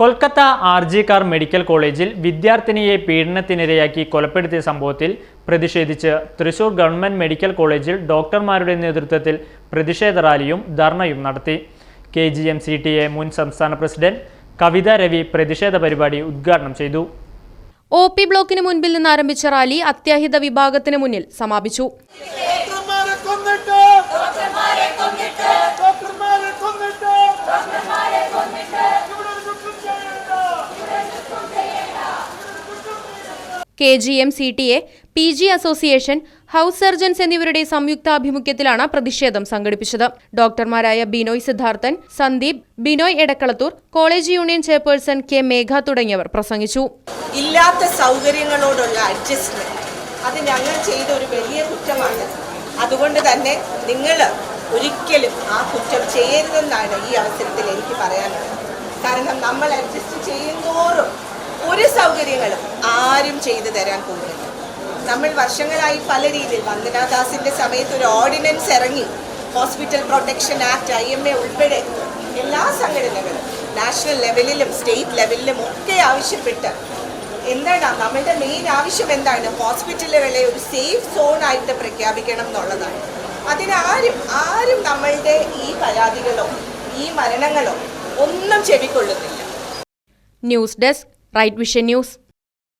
Kolkata R G Kar medical കോളേജിൽ വിദ്യാർത്ഥിനിയെ പീഡനത്തിനിരയാക്കി കൊലപ്പെടുത്തിയ സംഭവത്തിൽ പ്രതിഷേധിച്ച് തൃശൂർ ഗവൺമെന്റ് മെഡിക്കൽ കോളേജിൽ ഡോക്ടർമാരുടെ നേതൃത്വത്തിൽ പ്രതിഷേധ റാലിയും ധർണയും നടത്തി. K G M C T A മുൻ സംസ്ഥാന പ്രസിഡന്റ് കവിത രവി പ്രതിഷേധ പരിപാടി ഉദ്ഘാടനം ചെയ്തു. ഒ പി ബ്ലോക്കിന് മുൻപിൽ നിന്ന് ആരംഭിച്ച റാലി അത്യാഹിത വിഭാഗത്തിന് മുന്നിൽ സമാപിച്ചു. K G M C T A P G association house surgeons എന്നിവരുടെ സംയുക്താഭിമുഖ്യത്തിലാണ് പ്രതിഷേധം സംഘടിപ്പിച്ചത്. ഡോക്ടർമാരായ Binoy Siddharthan Sandeep Binoy Edakkalathur college union chairperson K Megha തുടങ്ങിയവർ പ്രസംഗിച്ചു. ഇല്ലാത്ത സൗകര്യങ്ങളോടുള്ള അഡ്ജസ്റ്റ്മെന്റ് അത് ഞങ്ങൾ ചെയ്ത ഒരു വലിയ കുറ്റമാണ്. അതുകൊണ്ട് തന്നെ നിങ്ങൾ ഒരിക്കലും ആ കുറ്റം ചെയ്യരുതെന്നാണ് ഈ അവസരത്തിൽ എനിക്ക് പറയാനുള്ളത്. കാരണം നമ്മൾ അഡ്ജസ്റ്റ് ചെയ്യുന്തോറും ഒരു സൗകര്യങ്ങളും ആരും ചെയ്തു തരാൻ പോകുന്നില്ല. നമ്മൾ വർഷങ്ങളായി പല രീതിയിൽ വന്ദനാദാസിന്റെ സമയത്ത് ഒരു ഓർഡിനൻസ് ഇറങ്ങി. Hospital protection act I M A ഉൾപ്പെടെ എല്ലാ സംഘടനകളും നാഷണൽ ലെവലിലും സ്റ്റേറ്റ് ലെവലിലും ഒക്കെ ആവശ്യപ്പെട്ട് എന്താണ് നമ്മളുടെ മെയിൻ ആവശ്യം എന്താണ്? ഹോസ്പിറ്റലുകളെ ഒരു സേഫ് സോൺ ആയിട്ട് പ്രഖ്യാപിക്കണം എന്നുള്ളതാണ്. അതിനാരും ആരും നമ്മളുടെ ഈ പരാതികളോ ഈ മരണങ്ങളോ ഒന്നും ചെവിക്കൊള്ളുന്നില്ല. News desk Right Vision news